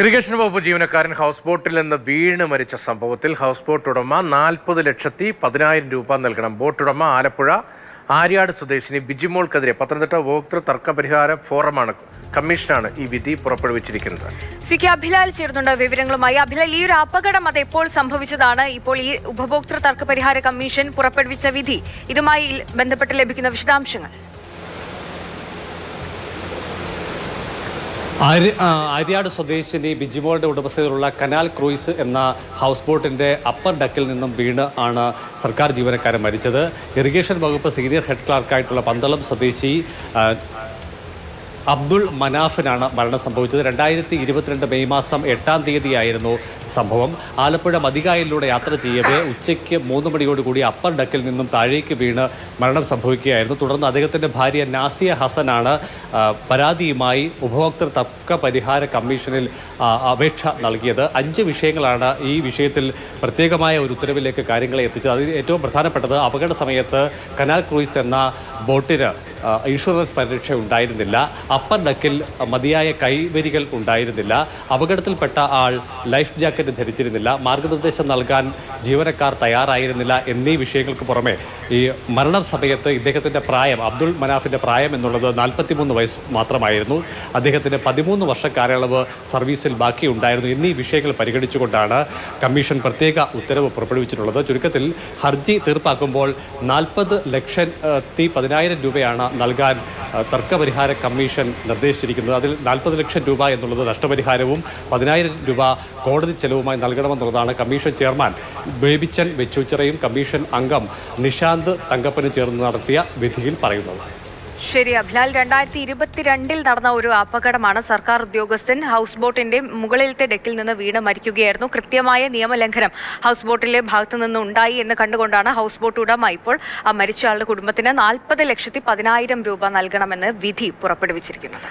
Irrigation വകുപ്പ് ജീവനക്കാരൻ house ബോട്ടിൽ നിന്ന് വീണ് മരിച്ച സംഭവത്തിൽ ഹൗസ് ബോട്ട് ഉടമ നാൽപ്പത് ലക്ഷത്തി പതിനായിരം രൂപ നൽകണം. ബോട്ട് ഉടമ ആലപ്പുഴ ആര്യാട് സ്വദേശിനി ബിജിമോൾക്കെതിരെ. പത്തനംതിട്ട ഉപഭോക്തൃ തർക്ക പരിഹാര ഫോറമാണ് കമ്മീഷനാണ് ഈ വിധി പുറപ്പെടുവിച്ചിരിക്കുന്നത്. സി കെ അഭിലാൽ ചേർന്നുണ്ട് വിവരങ്ങളുമായി. അഭിലാൽ ഈ ഒരു അപകടം അത് എപ്പോൾ സംഭവിച്ചതാണ്? ഇപ്പോൾ ഈ ഉപഭോക്തൃ തർക്ക പരിഹാര കമ്മീഷൻ പുറപ്പെടുവിച്ച വിധി. ഇതുമായി ബന്ധപ്പെട്ട് ലഭിക്കുന്ന വിശദാംശങ്ങൾ ആര്യ- ആ, ആര്യാട് സ്വദേശിനി ബിജിമോളുടെ ഉടമസ്ഥതയിലുള്ള കനാൽ ക്രൂയിസ് എന്ന ഹൗസ് ബോട്ടിന്റെ അപ്പർ ഡക്കിൽ നിന്നും വീണ് ആണ് സർക്കാർ ജീവനക്കാരൻ മരിച്ചത്. ഇറിഗേഷൻ വകുപ്പ് സീനിയർ ഹെഡ് ക്ലാർക്കായിട്ടുള്ള പന്തളം സ്വദേശി അബ്ദുൾ മനാഫിനാണ് മരണം സംഭവിച്ചത്. രണ്ടായിരത്തി ഇരുപത്തിരണ്ട് മെയ് മാസം എട്ടാം തീയതിയായിരുന്നു സംഭവം. ആലപ്പുഴ മതികായലിലൂടെ യാത്ര ചെയ്യവേ ഉച്ചയ്ക്ക് മൂന്ന് മണിയോടുകൂടി അപ്പർ ഡക്കിൽ നിന്നും താഴേക്ക് വീണ് മരണം സംഭവിക്കുകയായിരുന്നു. തുടർന്ന് അദ്ദേഹത്തിന്റെ ഭാര്യ നാസിയ ഹസനാണ് പരാതിയുമായി ഉപഭോക്തൃ തർക്ക പരിഹാര കമ്മീഷനിൽ അപേക്ഷ നൽകിയത്. അഞ്ച് വിഷയങ്ങളാണ് ഈ വിഷയത്തിൽ പ്രത്യേകമായ ഒരു ഉത്തരവിലേക്ക് കാര്യങ്ങളെ എത്തിച്ചത്. അതിൽ ഏറ്റവും പ്രധാനപ്പെട്ടത് അപകട സമയത്ത് കനാൽ ക്രൂയിസ് എന്ന ബോട്ടിന് ഇൻഷുറൻസ് പരിരക്ഷ ഉണ്ടായിരുന്നില്ല. അപ്പർ ഡക്കിൽ മതിയായ കൈവരികൾ ഉണ്ടായിരുന്നില്ല. അപകടത്തിൽപ്പെട്ട ആൾ ലൈഫ് ജാക്കറ്റ് ധരിച്ചിരുന്നില്ല. മാർഗനിർദ്ദേശം നൽകാൻ ജീവനക്കാർ തയ്യാറായിരുന്നില്ല എന്നീ വിഷയങ്ങൾക്ക് പുറമെ ഈ മരണ സമയത്ത് ഇദ്ദേഹത്തിന്റെ പ്രായം അബ്ദുൾ മനാഫിന്റെ പ്രായം എന്നുള്ളത് നാൽപ്പത്തിമൂന്ന് വയസ്സ് മാത്രമായിരുന്നു. അദ്ദേഹത്തിന് പതിമൂന്ന് വർഷ കാലയളവ് സർവീസിൽ ബാക്കിയുണ്ടായിരുന്നു എന്നീ വിഷയങ്ങൾ പരിഗണിച്ചുകൊണ്ടാണ് കമ്മീഷൻ പ്രത്യേക ഉത്തരവ് പുറപ്പെടുവിച്ചിട്ടുള്ളത്. ചുരുക്കത്തിൽ ഹർജി തീർപ്പാക്കുമ്പോൾ നാൽപ്പത് ലക്ഷത്തി പതിനായിരം രൂപയാണ് നൽകാൻ തർക്കപരിഹാര കമ്മീഷൻ നിർദ്ദേശിച്ചിരിക്കുന്നത്. അതിൽ നാൽപ്പത് ലക്ഷം രൂപ എന്നുള്ളത് നഷ്ടപരിഹാരവും പതിനായിരം രൂപ കോടതി ചെലവുമായി നൽകണമെന്നുള്ളതാണ് കമ്മീഷൻ ചെയർമാൻ ബേബിച്ചൻ വെച്ചൂച്ചിറയും. കമ്മീഷൻ അംഗം നിഷാന്ത് തങ്കപ്പനും ചേർന്ന് നടത്തിയ വിധിയിൽ പറയുന്നത്. ശരി അഭിലാൽ രണ്ടായിരത്തി ഇരുപത്തിരണ്ടിൽ നടന്ന ഒരു അപകടമാണ് സർക്കാർ ഉദ്യോഗസ്ഥൻ ഹൗസ് ബോട്ടിന്റെ മുകളിലത്തെ ഡെക്കിൽ നിന്ന് വീണ് മരിക്കുകയായിരുന്നു. കൃത്യമായ നിയമലംഘനം ഹൗസ് ബോട്ടിലെ ഭാഗത്തു നിന്ന് ഉണ്ടായി എന്ന് കണ്ടുകൊണ്ടാണ് ഹൗസ് ബോട്ട് ഉടമ ഇപ്പോൾ ആ മരിച്ച ആളുടെ കുടുംബത്തിന് നാൽപ്പത് ലക്ഷത്തി പതിനായിരം രൂപ നൽകണമെന്ന് വിധി പുറപ്പെടുവിച്ചിരിക്കുന്നത്.